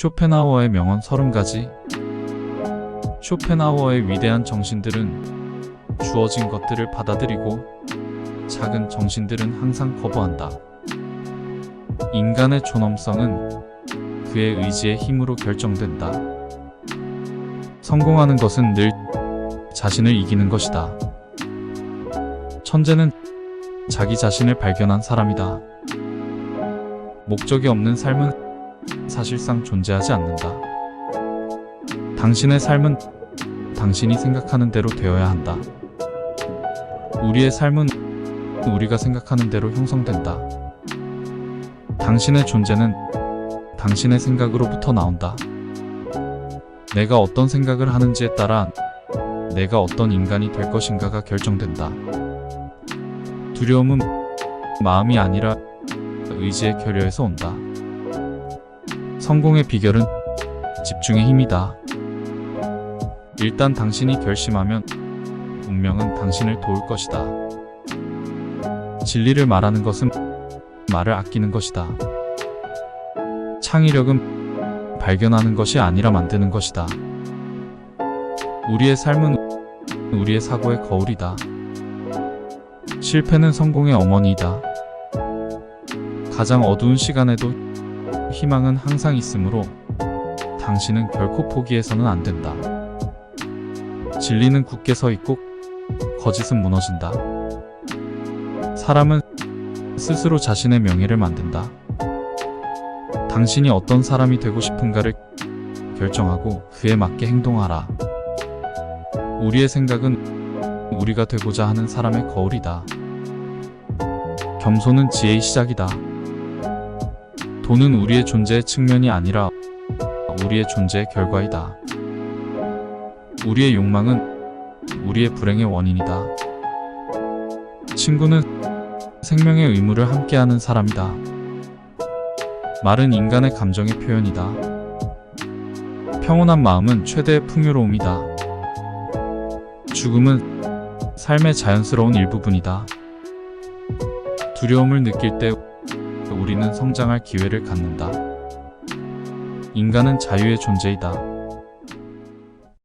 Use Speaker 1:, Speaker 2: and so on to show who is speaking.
Speaker 1: 쇼펜하우어의 명언 30가지 쇼펜하우어의 위대한 정신들은 주어진 것들을 받아들이고 작은 정신들은 항상 거부한다. 인간의 존엄성은 그의 의지의 힘으로 결정된다. 성공하는 것은 늘 자신을 이기는 것이다. 천재는 자기 자신을 발견한 사람이다. 목적이 없는 삶은 사실상 존재하지 않는다. 당신의 삶은 당신이 생각하는 대로 되어야 한다. 우리의 삶은 우리가 생각하는 대로 형성된다. 당신의 존재는 당신의 생각으로부터 나온다. 내가 어떤 생각을 하는지에 따라 내가 어떤 인간이 될 것인가가 결정된다. 두려움은 마음이 아니라 의지의 결여에서 온다. 성공의 비결은 집중의 힘이다. 일단 당신이 결심하면 운명은 당신을 도울 것이다. 진리를 말하는 것은 말을 아끼는 것이다. 창의력은 발견하는 것이 아니라 만드는 것이다. 우리의 삶은 우리의 사고의 거울이다. 실패는 성공의 어머니이다. 가장 어두운 시간에도 희망은 항상 있으므로 당신은 결코 포기해서는 안 된다. 진리는 굳게 서 있고 거짓은 무너진다. 사람은 스스로 자신의 명예를 만든다. 당신이 어떤 사람이 되고 싶은가를 결정하고 그에 맞게 행동하라. 우리의 생각은 우리가 되고자 하는 사람의 거울이다. 겸손은 지혜의 시작이다. 돈은 우리의 존재의 측면이 아니라 우리의 존재의 결과이다. 우리의 욕망은 우리의 불행의 원인이다. 친구는 생명의 의무를 함께하는 사람이다. 말은 인간의 감정의 표현이다. 평온한 마음은 최대의 풍요로움이다. 죽음은 삶의 자연스러운 일부분이다. 두려움을 느낄 때 우리는 성장할 기회를 갖는다. 인간은 자유의 존재이다.